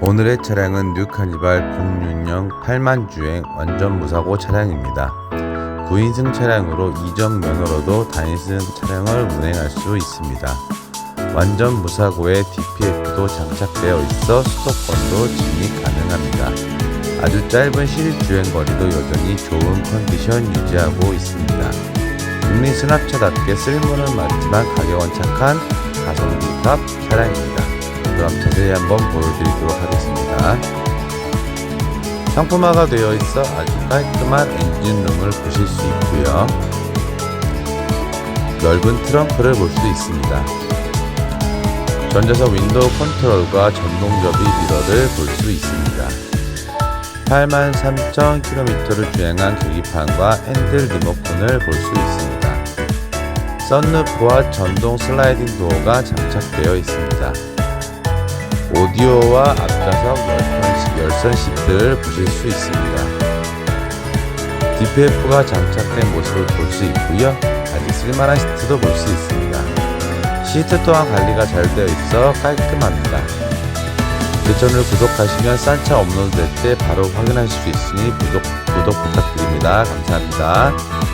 오늘의 차량은 뉴 카니발 06년 8만 주행 완전 무사고 차량입니다. 9인승 차량으로 이정 면허로도 단위승 차량을 운행할 수 있습니다. 완전 무사고에 DPF도 장착되어 있어 수도권도 진입 가능합니다. 아주 짧은 실주행 거리도 여전히 좋은 컨디션 유지하고 있습니다. 국민 수납차답게 쓸모는 많지만 가격은 착한 가성비 탑 차량입니다. 그럼 자세히 한번 보여드리도록 하겠습니다. 상품화가 되어 있어 아주 깔끔한 엔진룸을 보실 수 있고요. 넓은 트렁크를 볼 수 있습니다. 전자석 윈도우 컨트롤과 전동접이 미러를 볼 수 있습니다. 83,000km를 주행한 계기판과 핸들 리모컨을 볼 수 있습니다. 썬루프와 전동 슬라이딩 도어가 장착되어 있습니다. 오디오와 앞좌석 열선, 열선 시트를 보실 수 있습니다. DPF가 장착된 모습을 볼 수 있고요. 아주 쓸만한 시트도 볼 수 있습니다. 시트 또한 관리가 잘 되어 있어 깔끔합니다. 제 채널 구독하시면 싼 차 업로드 될 때 바로 확인하실 수 있으니 구독, 구독 부탁드립니다. 감사합니다.